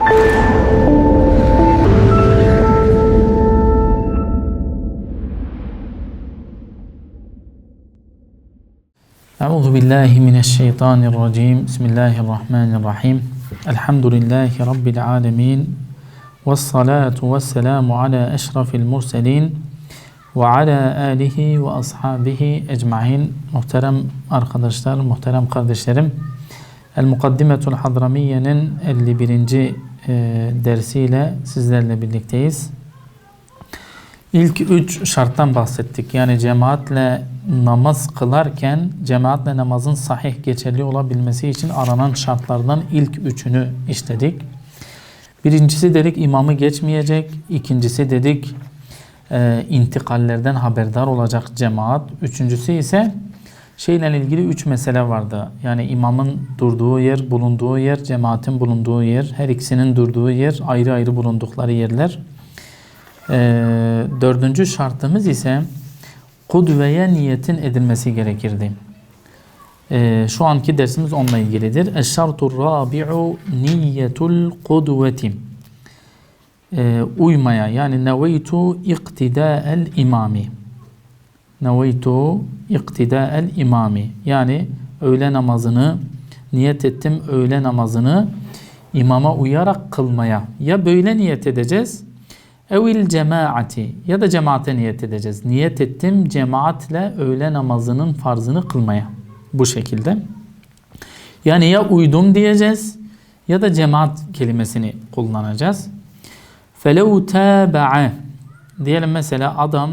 أعوذ بالله من الشيطان الرجيم. بسم الله الرحمن الرحيم. الحمد لله رب العالمين والصلاة والسلام على أشرف المرسلين وعلى آله وأصحابه أجمعين. محترم أرخدشتر محترم قردشترم المقدمة الحضرمية اللي برنجي e, dersiyle sizlerle birlikteyiz. İlk üç şarttan bahsettik. Yani cemaatle namaz kılarken cemaatle namazın sahih geçerli olabilmesi için aranan şartlardan ilk üçünü işledik. Birincisi dedik imamı geçmeyecek. İkincisi dedik e, intikallerden haberdar olacak cemaat. Üçüncüsü ise şeyle ilgili üç mesele vardı. Yani imamın durduğu yer, bulunduğu yer, cemaatin bulunduğu yer, her ikisinin durduğu yer, ayrı ayrı bulundukları yerler. Ee, dördüncü şartımız ise kudveye niyetin edilmesi gerekirdi. Ee, şu anki dersimiz onunla ilgilidir. Eşşartur rabi'u niyetul kudveti. Ee, uymaya yani neveytu iktidâel imami. Neveytu iktidâel imami. Yani öğle namazını niyet ettim öğle namazını imama uyarak kılmaya. Ya böyle niyet edeceğiz Evil cemaati ya da cemaate niyet edeceğiz. Niyet ettim cemaatle öğle namazının farzını kılmaya. Bu şekilde. Yani ya uydum diyeceğiz ya da cemaat kelimesini kullanacağız. Felev taba'a diyelim mesela adam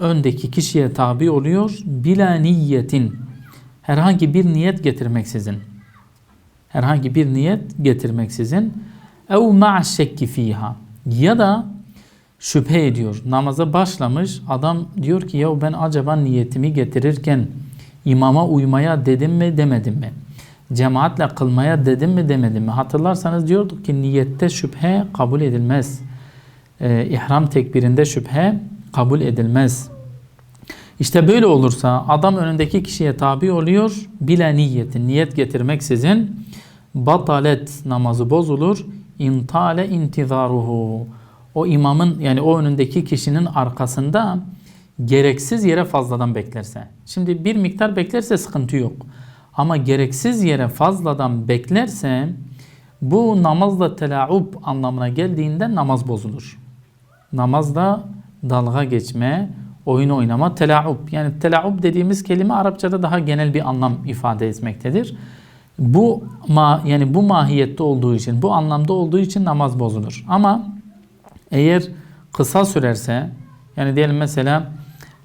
öndeki kişiye tabi oluyor bila niyetin herhangi bir niyet getirmeksizin herhangi bir niyet getirmeksizin ev ma'a şekki fiha ya da şüphe ediyor. Namaza başlamış. Adam diyor ki ya ben acaba niyetimi getirirken imama uymaya dedim mi demedim mi? Cemaatle kılmaya dedim mi demedim mi? Hatırlarsanız diyorduk ki niyette şüphe kabul edilmez. Ee, ihram tekbirinde şüphe kabul edilmez. İşte böyle olursa adam önündeki kişiye tabi oluyor. Bile niyeti, niyet getirmeksizin batalet namazı bozulur. İntale intizaruhu o imamın yani o önündeki kişinin arkasında gereksiz yere fazladan beklerse. Şimdi bir miktar beklerse sıkıntı yok. Ama gereksiz yere fazladan beklerse bu namazla telaub anlamına geldiğinde namaz bozulur. Namazda dalga geçme, oyun oynama, telaub. Yani telaub dediğimiz kelime Arapçada daha genel bir anlam ifade etmektedir. Bu ma yani bu mahiyette olduğu için, bu anlamda olduğu için namaz bozulur. Ama eğer kısa sürerse yani diyelim mesela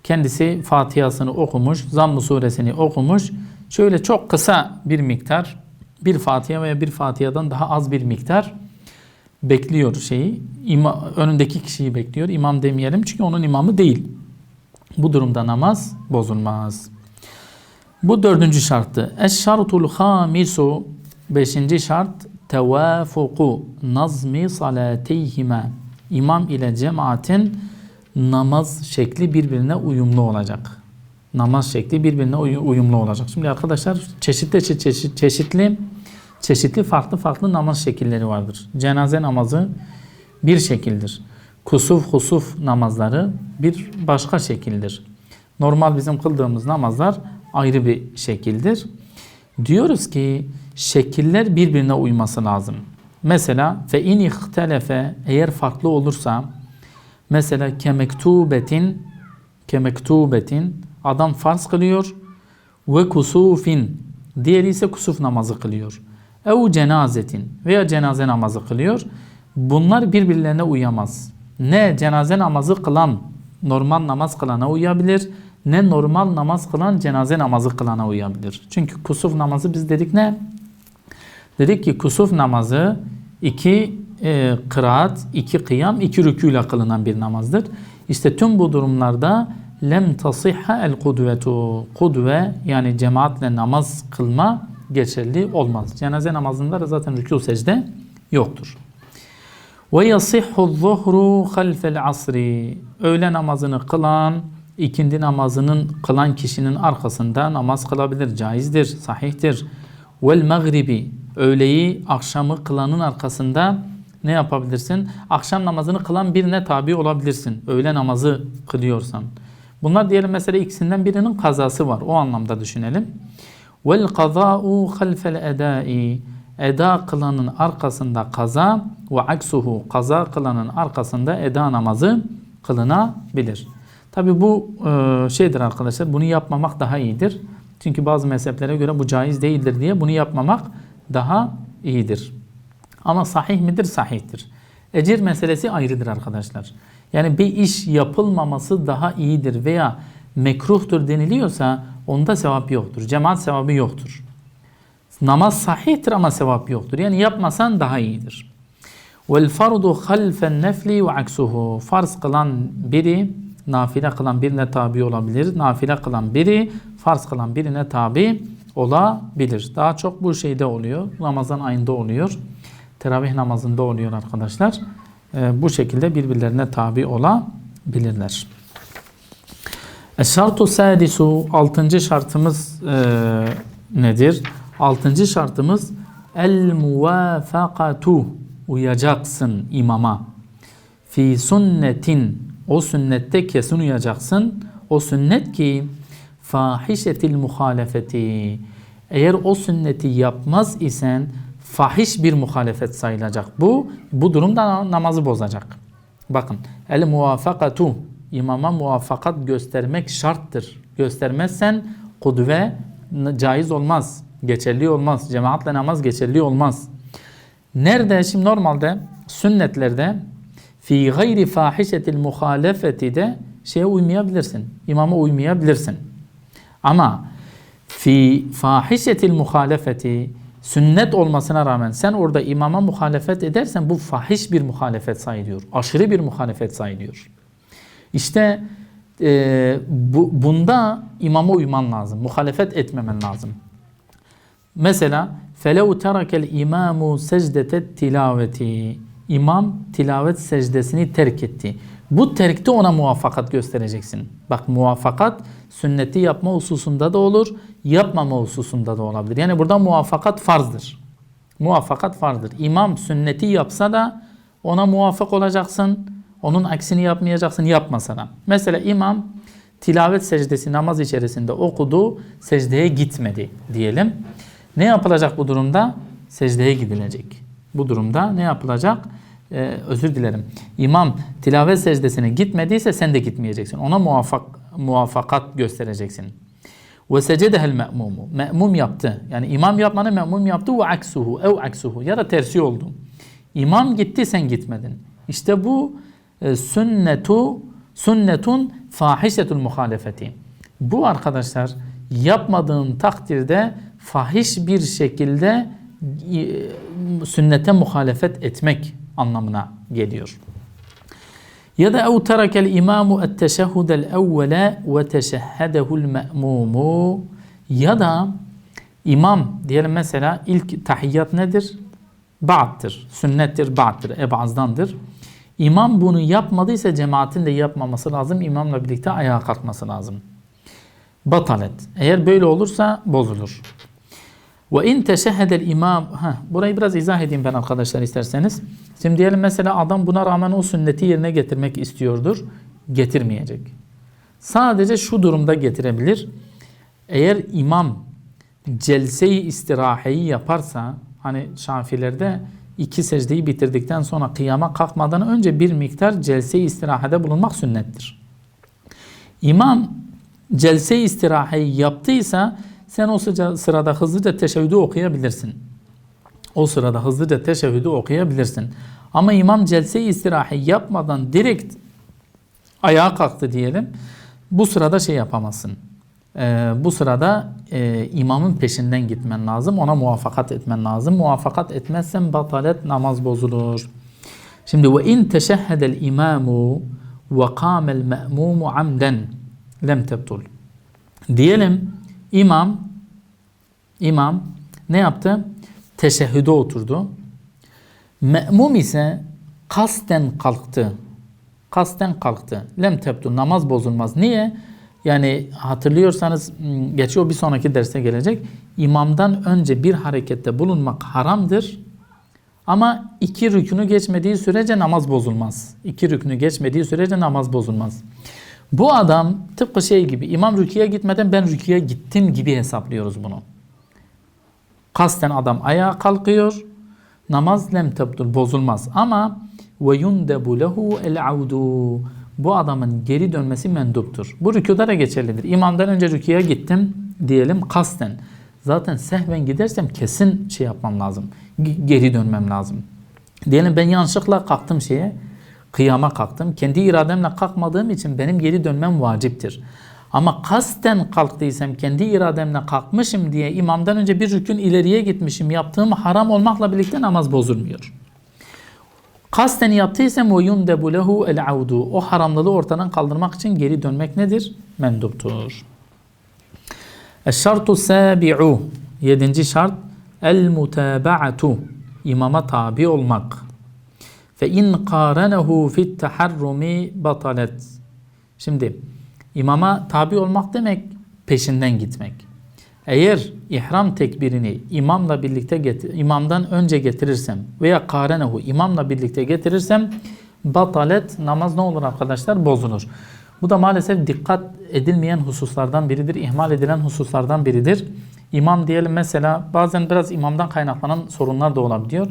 kendisi Fatiha'sını okumuş, Zamm-ı suresini okumuş. Şöyle çok kısa bir miktar bir Fatiha veya bir Fatiha'dan daha az bir miktar bekliyor şeyi. İma, önündeki kişiyi bekliyor. İmam demeyelim çünkü onun imamı değil. Bu durumda namaz bozulmaz. Bu dördüncü şarttı. Eşşartul hamisu beşinci şart tevafuku nazmi salateyhime imam ile cemaatin namaz şekli birbirine uyumlu olacak. Namaz şekli birbirine uyumlu olacak. Şimdi arkadaşlar çeşitli çeşitli çeşitli çeşitli farklı farklı namaz şekilleri vardır. Cenaze namazı bir şekildir. Kusuf husuf namazları bir başka şekildir. Normal bizim kıldığımız namazlar ayrı bir şekildir. Diyoruz ki şekiller birbirine uyması lazım. Mesela fe in ihtelefe eğer farklı olursa mesela kemektubetin kemektubetin adam farz kılıyor ve kusufin diğeri ise kusuf namazı kılıyor. Ev cenazetin veya cenaze namazı kılıyor. Bunlar birbirlerine uyamaz. Ne cenaze namazı kılan normal namaz kılana uyabilir ne normal namaz kılan cenaze namazı kılana uyabilir. Çünkü kusuf namazı biz dedik ne? Dedik ki kusuf namazı iki e, kıraat, iki kıyam, iki rükûyle kılınan bir namazdır. İşte tüm bu durumlarda lem tasihha el kudvetu. Kudve yani cemaatle namaz kılma geçerli olmaz. Cenaze namazında da zaten rükû secde yoktur. Ve yasihhu zuhru halfel asri. Öğle namazını kılan, ikindi namazının kılan kişinin arkasında namaz kılabilir. Caizdir, sahihtir. Vel magribi öğleyi akşamı kılanın arkasında ne yapabilirsin? Akşam namazını kılan birine tabi olabilirsin. Öğle namazı kılıyorsan. Bunlar diyelim mesela ikisinden birinin kazası var. O anlamda düşünelim. Vel kaza'u halfel edai. Eda kılanın arkasında kaza ve aksuhu kaza kılanın arkasında eda namazı kılınabilir. Tabi bu e, şeydir arkadaşlar bunu yapmamak daha iyidir. Çünkü bazı mezheplere göre bu caiz değildir diye bunu yapmamak daha iyidir. Ama sahih midir? Sahihtir. Ecir meselesi ayrıdır arkadaşlar. Yani bir iş yapılmaması daha iyidir veya mekruhtur deniliyorsa onda sevap yoktur. Cemaat sevabı yoktur. Namaz sahihtir ama sevap yoktur. Yani yapmasan daha iyidir. Vel fardu halfen nefli ve aksuhu. Farz kılan biri nafile kılan birine tabi olabilir. Nafile kılan biri farz kılan birine tabi olabilir. Daha çok bu şeyde oluyor. Ramazan ayında oluyor. Teravih namazında oluyor arkadaşlar. Ee, bu şekilde birbirlerine tabi olabilirler. Şartu sadisu altıncı şartımız e, nedir? Altıncı şartımız el muvafakatu uyacaksın imama. Fi sünnetin o sünnette kesin uyacaksın. O sünnet ki fahişetil muhalefeti. Eğer o sünneti yapmaz isen fahiş bir muhalefet sayılacak. Bu bu durumda namazı bozacak. Bakın el muvafakatu imama muvaffakat göstermek şarttır. Göstermezsen kudve caiz olmaz. Geçerli olmaz. Cemaatle namaz geçerli olmaz. Nerede? Şimdi normalde sünnetlerde fi gayri fahişetil muhalefeti de şeye uymayabilirsin. İmama uymayabilirsin. Ama fi fahişetil muhalefeti sünnet olmasına rağmen sen orada imama muhalefet edersen bu fahiş bir muhalefet sayılıyor. Aşırı bir muhalefet sayılıyor. İşte e, bu, bunda imama uyman lazım. Muhalefet etmemen lazım. Mesela فَلَوْ تَرَكَ الْاِمَامُ سَجْدَةَ tilaveti İmam tilavet secdesini terk etti. Bu terkte ona muvaffakat göstereceksin. Bak muvaffakat sünneti yapma hususunda da olur, yapmama hususunda da olabilir. Yani burada muvaffakat farzdır. Muvaffakat farzdır. İmam sünneti yapsa da ona muvaffak olacaksın. Onun aksini yapmayacaksın yapmasa da. Mesela imam tilavet secdesi namaz içerisinde okudu, secdeye gitmedi diyelim. Ne yapılacak bu durumda? Secdeye gidilecek. Bu durumda ne yapılacak? Ee, özür dilerim. İmam tilavet secdesine gitmediyse sen de gitmeyeceksin. Ona muvaffak, muvaffakat göstereceksin. Ve secedehel me'mumu. Me'mum yaptı. Yani imam yapmanı me'mum yaptı ve aksuhu ev aksuhu ya da tersi oldu. İmam gitti sen gitmedin. İşte bu sünnetu sünnetun fahişetul muhalefeti. Bu arkadaşlar yapmadığın takdirde fahiş bir şekilde e, sünnete muhalefet etmek anlamına geliyor. Ya da ev terakel imamu et teşehhudel evvele ve teşehhedehul me'mumu ya da imam diyelim mesela ilk tahiyyat nedir? Ba'd'tır, sünnettir, ba'd'tır, ebazdandır. İmam bunu yapmadıysa cemaatin de yapmaması lazım. İmamla birlikte ayağa kalkması lazım. Batalet. Eğer böyle olursa bozulur. Ve in teşehhedel imam. Ha, burayı biraz izah edeyim ben arkadaşlar isterseniz. Şimdi diyelim mesela adam buna rağmen o sünneti yerine getirmek istiyordur. Getirmeyecek. Sadece şu durumda getirebilir. Eğer imam celseyi istiraheyi yaparsa hani şafilerde iki secdeyi bitirdikten sonra kıyama kalkmadan önce bir miktar celse-i istirahede bulunmak sünnettir. İmam celse-i istiraheyi yaptıysa sen o sırada hızlıca teşehhüdü okuyabilirsin. O sırada hızlıca teşehhüdü okuyabilirsin. Ama imam celse-i istirahi yapmadan direkt ayağa kalktı diyelim. Bu sırada şey yapamazsın. Ee, bu sırada e, imamın peşinden gitmen lazım. Ona muvaffakat etmen lazım. Muvaffakat etmezsen batalet namaz bozulur. Şimdi ve in teşehhedel imamu ve kâmel me'mumu amden lem tebtul. Diyelim imam imam ne yaptı? Teşehhüde oturdu. Me'mum ise kasten kalktı. Kasten kalktı. Lem tebtul namaz bozulmaz. Niye? Yani hatırlıyorsanız hmm, geçiyor bir sonraki derse gelecek. İmamdan önce bir harekette bulunmak haramdır. Ama iki rükünü geçmediği sürece namaz bozulmaz. İki rükünü geçmediği sürece namaz bozulmaz. Bu adam tıpkı şey gibi imam rüküye gitmeden ben rüküye gittim gibi hesaplıyoruz bunu. Kasten adam ayağa kalkıyor. Namaz lem tebdur bozulmaz. Ama ve yundebu lehu el audu. Bu adamın geri dönmesi menduptur. Bu rükuda da geçerlidir. İmamdan önce rüküye gittim diyelim kasten. Zaten sehven gidersem kesin şey yapmam lazım. Geri dönmem lazım. Diyelim ben yanlışlıkla kalktım şeye. Kıyama kalktım. Kendi irademle kalkmadığım için benim geri dönmem vaciptir. Ama kasten kalktıysam, kendi irademle kalkmışım diye imamdan önce bir rükün ileriye gitmişim. Yaptığım haram olmakla birlikte namaz bozulmuyor. Kasten yaptıysam o yundebu lehu el audu. O haramlılığı ortadan kaldırmak için geri dönmek nedir? Menduptur. Eşşartu sabi'u. Yedinci şart. El mutaba'atu. İmama tabi olmak. Fe in qarenehu fit taharrumi batalet. Şimdi imama tabi olmak demek peşinden gitmek. Eğer ihram tekbirini imamla birlikte getir, imamdan önce getirirsem veya karenehu imamla birlikte getirirsem batalet namaz ne olur arkadaşlar? Bozulur. Bu da maalesef dikkat edilmeyen hususlardan biridir, ihmal edilen hususlardan biridir. İmam diyelim mesela bazen biraz imamdan kaynaklanan sorunlar da olabiliyor.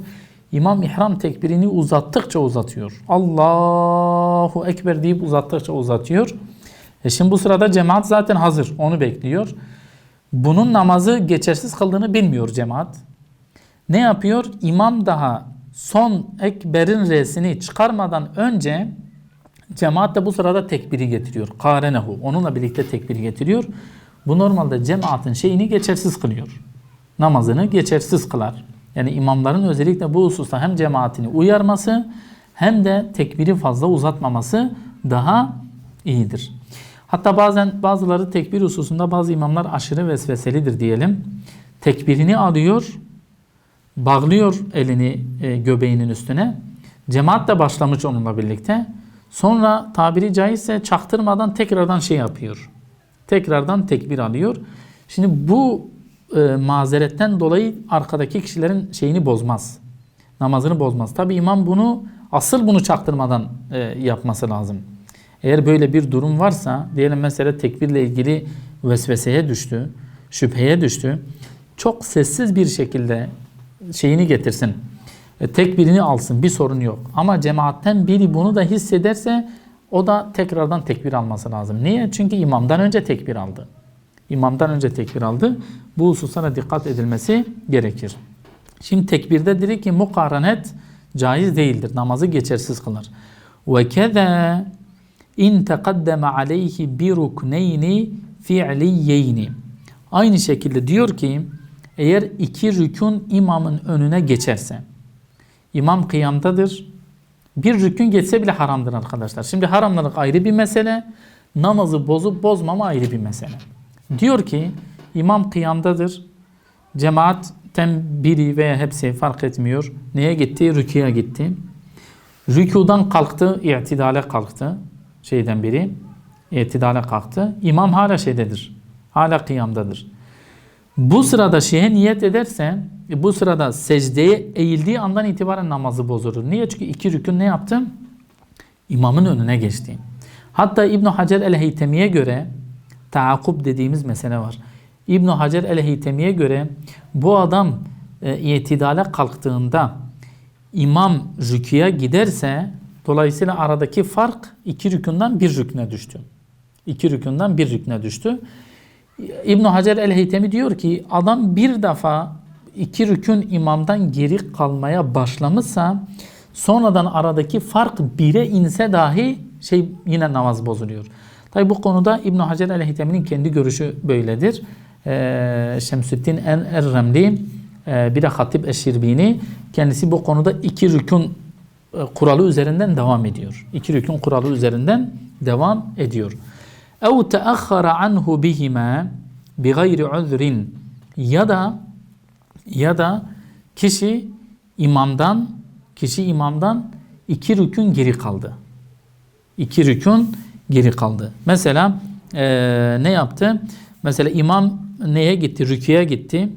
İmam ihram tekbirini uzattıkça uzatıyor. Allahu Ekber deyip uzattıkça uzatıyor. E şimdi bu sırada cemaat zaten hazır. Onu bekliyor. Bunun namazı geçersiz kıldığını bilmiyor cemaat. Ne yapıyor? İmam daha son ekberin resini çıkarmadan önce cemaat de bu sırada tekbiri getiriyor. Karenehu. Onunla birlikte tekbiri getiriyor. Bu normalde cemaatin şeyini geçersiz kılıyor. Namazını geçersiz kılar. Yani imamların özellikle bu hususta hem cemaatini uyarması hem de tekbiri fazla uzatmaması daha iyidir. Hatta bazen bazıları tekbir hususunda bazı imamlar aşırı vesveselidir diyelim. Tekbirini alıyor, bağlıyor elini e, göbeğinin üstüne. Cemaat de başlamış onunla birlikte. Sonra tabiri caizse çaktırmadan tekrardan şey yapıyor. Tekrardan tekbir alıyor. Şimdi bu e, mazeretten dolayı arkadaki kişilerin şeyini bozmaz. Namazını bozmaz. Tabi imam bunu asıl bunu çaktırmadan e, yapması lazım. Eğer böyle bir durum varsa diyelim mesela tekbirle ilgili vesveseye düştü, şüpheye düştü. Çok sessiz bir şekilde şeyini getirsin. E, tekbirini alsın bir sorun yok. Ama cemaatten biri bunu da hissederse o da tekrardan tekbir alması lazım. Niye? Çünkü imamdan önce tekbir aldı. İmamdan önce tekbir aldı. Bu hususlara dikkat edilmesi gerekir. Şimdi tekbirde dedi ki mukarenet caiz değildir. Namazı geçersiz kılar. Ve keza in teqaddeme aleyhi bir rukneyni fi'liyeyni. Aynı şekilde diyor ki eğer iki rükün imamın önüne geçerse imam kıyamdadır. Bir rükün geçse bile haramdır arkadaşlar. Şimdi haramlılık ayrı bir mesele. Namazı bozup bozmama ayrı bir mesele. Diyor ki imam kıyamdadır. Cemaatten biri veya hepsi fark etmiyor. Neye gitti? Rüküye gitti. Rükudan kalktı, itidale kalktı. Şeyden biri. İtidale kalktı. İmam hala şeydedir. Hala kıyamdadır. Bu sırada şeye niyet ederse bu sırada secdeye eğildiği andan itibaren namazı bozulur. Niye? Çünkü iki rükün ne yaptı? İmamın önüne geçti. Hatta İbn Hacer el-Heytemi'ye göre taakkub dediğimiz mesele var. İbn Hacer el-Heytemi'ye göre bu adam e, itidale kalktığında imam rüküye giderse dolayısıyla aradaki fark iki rükünden bir rüküne düştü. İki rükünden bir rüküne düştü. İbn Hacer el-Heytemi diyor ki adam bir defa iki rükün imamdan geri kalmaya başlamışsa sonradan aradaki fark bire inse dahi şey yine namaz bozuluyor. Tabi bu konuda İbn Hacer el-Heytemi'nin kendi görüşü böyledir. Ee, Şemsüddin el-Erremli e, bir de Hatip Eşirbini kendisi bu konuda iki rükün kuralı üzerinden devam ediyor. İki rükün kuralı üzerinden devam ediyor. اَوْ تَأَخَّرَ عَنْهُ بِهِمَا بِغَيْرِ عُذْرٍ ya da ya da kişi imamdan kişi imamdan iki rükün geri kaldı. İki rükün geri kaldı. Mesela eee, ne yaptı? Mesela imam neye gitti? Rüküye gitti.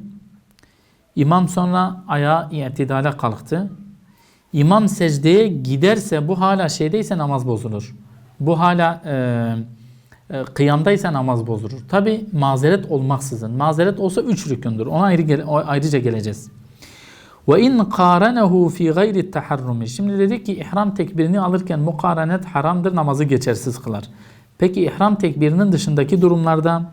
İmam sonra ayağa itidale kalktı. İmam secdeye giderse bu hala şeydeyse namaz bozulur. Bu hala e, e, kıyamdaysa namaz bozulur. Tabi mazeret olmaksızın. Mazeret olsa üç rükündür. Ona ayrı ayrıca geleceğiz. Ve in qaranehu fi gayri taharrumi. Şimdi dedik ki ihram tekbirini alırken mukarenet haramdır, namazı geçersiz kılar. Peki ihram tekbirinin dışındaki durumlarda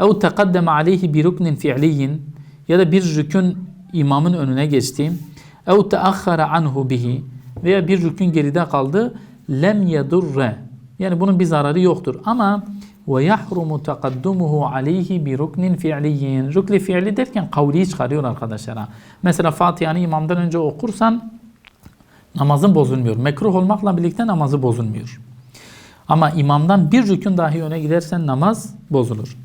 ev tekaddeme aleyhi bir ruknin fi'liyin ya da bir rükün imamın önüne geçti. Ev teakhara anhu bihi veya bir rükün geride kaldı. Lem yedurre. Yani bunun bir zararı yoktur. Ama ve yahrumu takaddumuhu aleyhi bi ruknin fi'liyin. Rükni fi'li derken kavliyi çıkarıyor arkadaşlar. Mesela Fatiha'nı imamdan önce okursan namazın bozulmuyor. Mekruh olmakla birlikte namazı bozulmuyor. Ama imamdan bir rükün dahi öne gidersen namaz bozulur.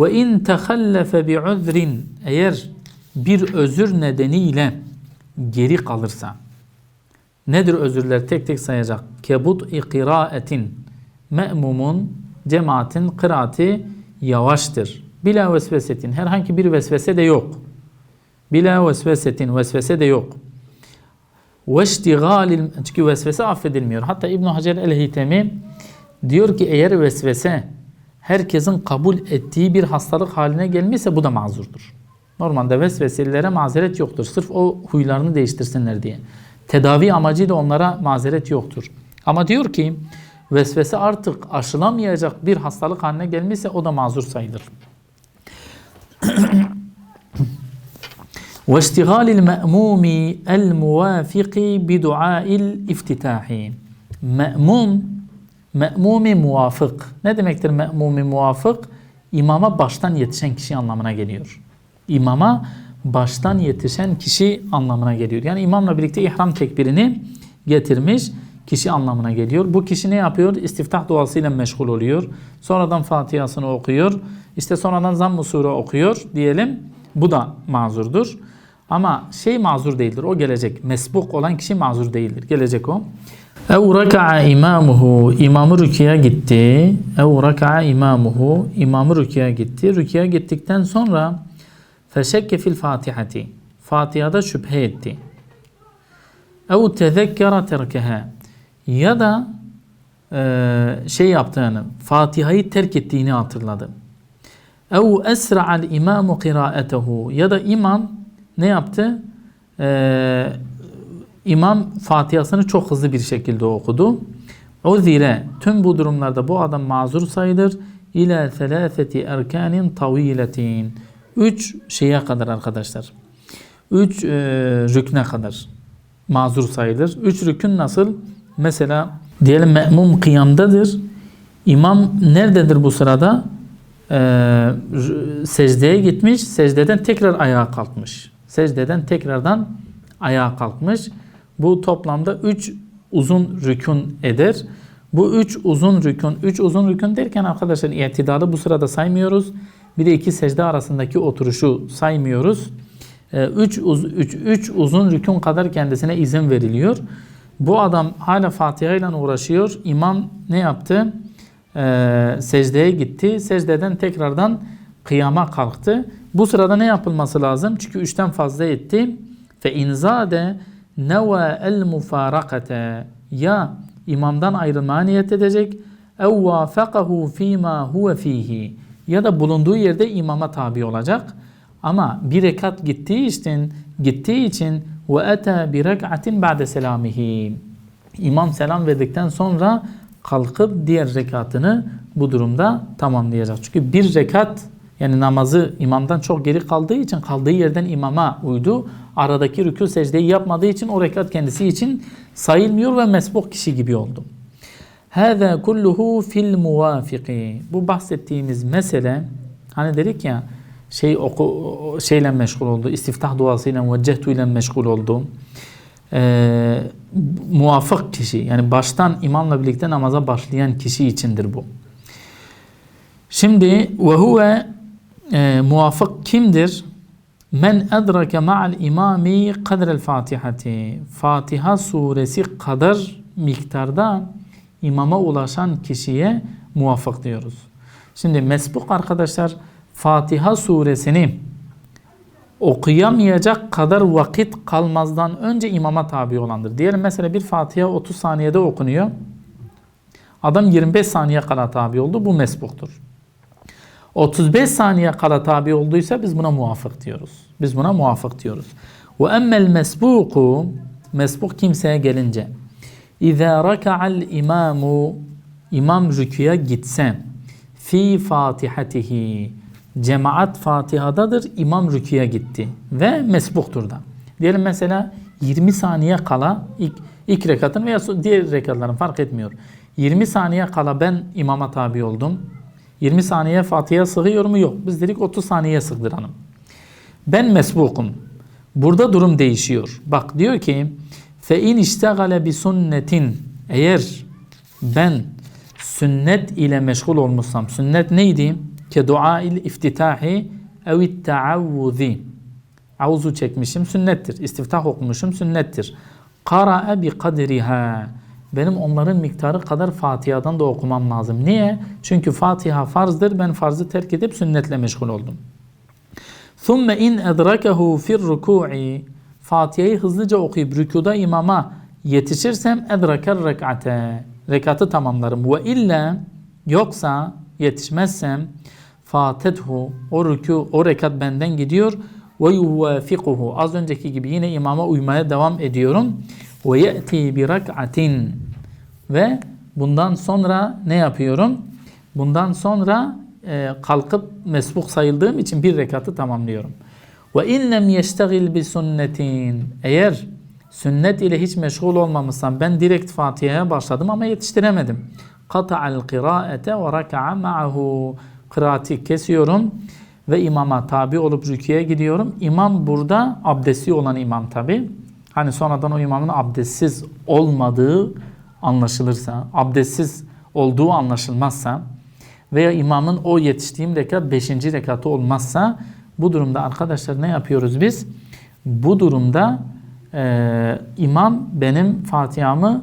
Ve in tehallefe bi uzrin eğer bir özür nedeniyle geri kalırsa nedir özürler tek tek sayacak. Kebut kıraatin me'mumun cemaatin kıraati yavaştır. Bila vesvesetin herhangi bir vesvese de yok. Bila vesvesetin vesvese de yok. Ve iştigalil çünkü vesvese affedilmiyor. Hatta İbn Hacer el-Hitemi diyor ki eğer vesvese herkesin kabul ettiği bir hastalık haline gelmişse bu da mazurdur. Normalde vesveselilere mazeret yoktur. Sırf o huylarını değiştirsinler diye. Tedavi amacıyla onlara mazeret yoktur. Ama diyor ki vesvese artık aşılamayacak bir hastalık haline gelmişse o da mazur sayılır. واشتغال المأموم الموافق بدعاء الافتتاح Me'mum, me'mumi muvafık. Ne demektir me'mumi muvafık? İmama baştan yetişen kişi anlamına geliyor. İmama baştan yetişen kişi anlamına geliyor. Yani imamla birlikte ihram tekbirini getirmiş kişi anlamına geliyor. Bu kişi ne yapıyor? İstiftah duasıyla meşgul oluyor. Sonradan Fatiha'sını okuyor. İşte sonradan Zamm-ı Sure okuyor diyelim. Bu da mazurdur. Ama şey mazur değildir. O gelecek. Mesbuk olan kişi mazur değildir. Gelecek o. Ev raka'a imamuhu. İmamı rüküye gitti. Ev raka'a imamuhu. İmamı rüküye gitti. Rüküye gittikten sonra feşekke fil fatihati. Fatiha'da şüphe etti. Ev tezekkera terkeha. Ya da e, şey yaptığını, Fatiha'yı terk ettiğini hatırladı. Ev esra'al imamu kıraatehu. Ya da imam ne yaptı? Ee, imam Fatiha'sını çok hızlı bir şekilde okudu. O zire tüm bu durumlarda bu adam mazur sayılır. İlâ selâfeti erkânin taviletin. Üç şeye kadar arkadaşlar. Üç e, rükne kadar mazur sayılır. Üç rükün nasıl? Mesela diyelim me'mum kıyamdadır. İmam nerededir bu sırada? Ee, secdeye gitmiş. Secdeden tekrar ayağa kalkmış secdeden tekrardan ayağa kalkmış. Bu toplamda 3 uzun rükün eder. Bu 3 uzun rükün, 3 uzun rükün derken arkadaşlar itidalı bu sırada saymıyoruz. Bir de iki secde arasındaki oturuşu saymıyoruz. 3 üç, üç, üç uzun rükün kadar kendisine izin veriliyor. Bu adam hala Fatiha ile uğraşıyor. İmam ne yaptı? Ee, secdeye gitti. Secdeden tekrardan kıyama kalktı. Bu sırada ne yapılması lazım? Çünkü üçten fazla etti. Fe inzade neva el mufarakate ya imamdan ayrılmaya niyet edecek ev vafakahu fîmâ huve fihi ya da bulunduğu yerde imama tabi olacak. Ama bir rekat gittiği için gittiği için ve ete bir rek'atin ba'de selamihi. İmam selam verdikten sonra kalkıp diğer rekatını bu durumda tamamlayacak. Çünkü bir rekat yani namazı imamdan çok geri kaldığı için kaldığı yerden imama uydu. Aradaki rükû secdeyi yapmadığı için o rekat kendisi için sayılmıyor ve mesbuk kişi gibi oldu. Hâzâ kulluhu fil muvâfiki. Bu bahsettiğimiz mesele hani dedik ya şey oku, şeyle meşgul oldu. istiftah duasıyla veccehtu ile meşgul oldu. Ee, muvafık kişi yani baştan imamla birlikte namaza başlayan kişi içindir bu. Şimdi ve huve e, muvafık kimdir? Men edrake ma'al imami kadrel fatihati. Fatiha suresi kadar miktarda imama ulaşan kişiye muvafık diyoruz. Şimdi mesbuk arkadaşlar Fatiha suresini okuyamayacak kadar vakit kalmazdan önce imama tabi olandır. Diyelim mesela bir Fatiha 30 saniyede okunuyor. Adam 25 saniye kala tabi oldu. Bu mesbuktur. 35 saniye kala tabi olduysa biz buna muvafık diyoruz. Biz buna muvafık diyoruz. Ve emmel mesbuku mesbuk kimseye gelince İzâ raka'al imamu imam rüküye gitse fi fatihatihi cemaat Fatiha'dadır imam rüküye gitti ve mesbuktur da. Diyelim mesela 20 saniye kala ilk, ilk rekatın veya diğer rekatların fark etmiyor. 20 saniye kala ben imama tabi oldum. 20 saniye Fatiha'ya sığıyor mu? Yok. Biz dedik 30 saniye sığdıralım. Ben mesbukum. Burada durum değişiyor. Bak diyor ki fe in iştegale bi sünnetin eğer ben sünnet ile meşgul olmuşsam sünnet neydi? Ke duail iftitahi ev taavvuzi Avuzu çekmişim sünnettir. İstiftah okumuşum sünnettir. Kara'a bi kadriha benim onların miktarı kadar Fatiha'dan da okumam lazım. Niye? Çünkü Fatiha farzdır. Ben farzı terk edip sünnetle meşgul oldum. ثُمَّ in اَدْرَكَهُ فِي الرُّكُوعِ Fatiha'yı hızlıca okuyup rükuda imama yetişirsem edraker rekate. Rekatı tamamlarım. Ve illa yoksa yetişmezsem fatethu o rükû o rekat benden gidiyor ve yuvafikuhu az önceki gibi yine imama uymaya devam ediyorum ve ye'ti bi rak'atin ve bundan sonra ne yapıyorum? Bundan sonra e, kalkıp mesbuk sayıldığım için bir rekatı tamamlıyorum. Ve in lem yeştegil bi sünnetin eğer sünnet ile hiç meşgul olmamışsam ben direkt Fatiha'ya başladım ama yetiştiremedim. Kata'al kıraate ve raka'a ma'ahu kıraati kesiyorum ve imama tabi olup rüküye gidiyorum. İmam burada abdesti olan imam tabi. Hani sonradan o imamın abdestsiz olmadığı anlaşılırsa, abdestsiz olduğu anlaşılmazsa veya imamın o yetiştiğim rekat 5. rekatı olmazsa bu durumda arkadaşlar ne yapıyoruz biz? Bu durumda e, imam benim Fatiha'mı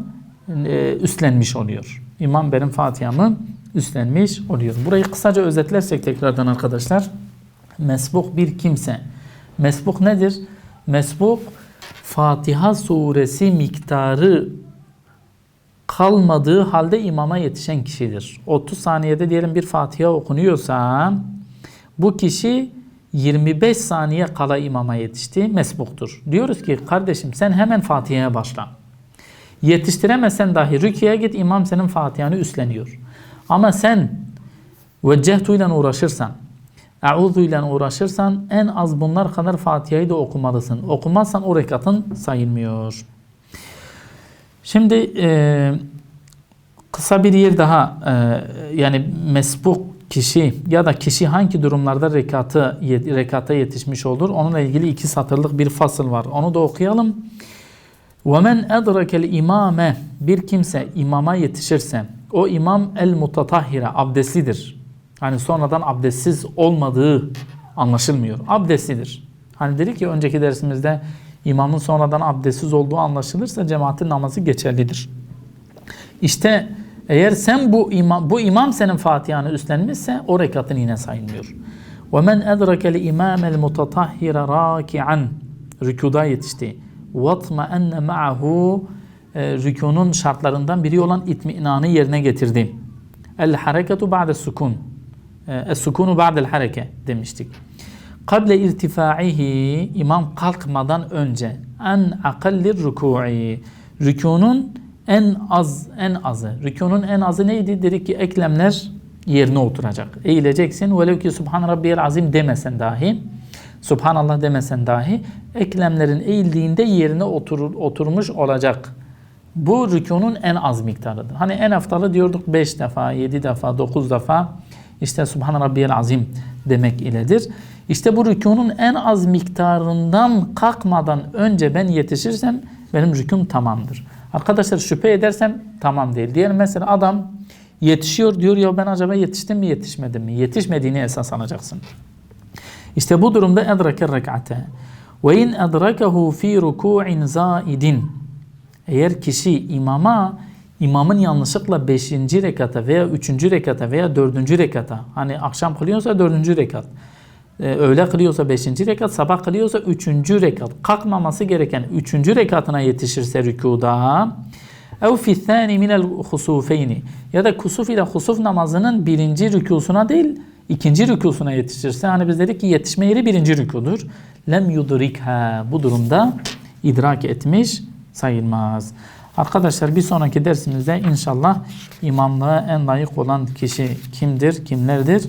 e, üstlenmiş oluyor. İmam benim Fatiha'mı üstlenmiş oluyor. Burayı kısaca özetlersek tekrardan arkadaşlar. Mesbuk bir kimse. Mesbuk nedir? Mesbuk Fatiha suresi miktarı kalmadığı halde imama yetişen kişidir. 30 saniyede diyelim bir Fatiha okunuyorsa bu kişi 25 saniye kala imama yetişti, mesbuktur. Diyoruz ki kardeşim sen hemen Fatiha'ya başla. Yetiştiremezsen dahi rüküye git imam senin Fatiha'nı üstleniyor. Ama sen veccehtu ile uğraşırsan, Eûzu ile uğraşırsan en az bunlar kadar Fatiha'yı da okumalısın. Okumazsan o rekatın sayılmıyor. Şimdi e, kısa bir yer daha e, yani mesbuk kişi ya da kişi hangi durumlarda rekatı rekata yetişmiş olur? Onunla ilgili iki satırlık bir fasıl var. Onu da okuyalım. وَمَنْ اَدْرَكَ الْاِمَامَ Bir kimse imama yetişirse o imam el mutatahhire abdestlidir. Hani sonradan abdestsiz olmadığı anlaşılmıyor. Abdestlidir. Hani dedik ki önceki dersimizde imamın sonradan abdestsiz olduğu anlaşılırsa cemaatin namazı geçerlidir. İşte eğer sen bu imam, bu imam senin Fatiha'nı üstlenmişse o rekatın yine sayılmıyor. وَمَنْ اَدْرَكَ الْاِمَامَ الْمُتَطَهِّرَ رَاكِعًا Rükuda yetişti. وَطْمَأَنَّ مَعَهُ Rükunun şartlarından biri olan itminanı yerine getirdi. El hareketu ba'de sukun. Es sukunu ba'del hareke demiştik. Kable irtifaihi imam kalkmadan önce en akallir rükû'i rükunun en az en azı. Rükunun en azı neydi? Dedik ki eklemler yerine oturacak. Eğileceksin. Velev ki Subhan Rabbiyel Azim demesen dahi Subhanallah demesen dahi eklemlerin eğildiğinde yerine oturur, oturmuş olacak. Bu rükunun en az miktarıdır. Hani en haftalı diyorduk 5 defa, 7 defa, 9 defa işte Subhan Rabbiyel Azim demek iledir. İşte bu rükunun en az miktarından kalkmadan önce ben yetişirsem benim rüküm tamamdır. Arkadaşlar şüphe edersem tamam değil. Diyelim mesela adam yetişiyor diyor ya ben acaba yetiştim mi yetişmedim mi? Yetişmediğini esas alacaksın. İşte bu durumda edrake rek'ate. Ve in edrakehu fi ruku'in zaidin. Eğer kişi imama imamın yanlışlıkla 5. rekata veya 3. rekata veya 4. rekata hani akşam kılıyorsa 4. rekat e, öğle kılıyorsa 5. rekat, sabah kılıyorsa 3. rekat. Kalkmaması gereken 3. rekatına yetişirse rükuda ev fi thani minel husufeyni ya da kusuf ile husuf namazının birinci rükusuna değil ikinci rükusuna yetişirse hani biz dedik ki yetişme yeri birinci rükudur. Lem yudrikha bu durumda idrak etmiş sayılmaz. Arkadaşlar bir sonraki dersimizde inşallah imamlığa en layık olan kişi kimdir, kimlerdir?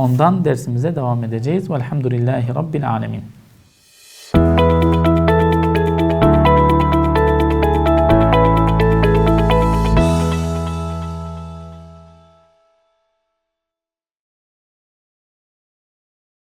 Ondan dersimize devam edeceğiz. Velhamdülillahi Rabbil Alemin.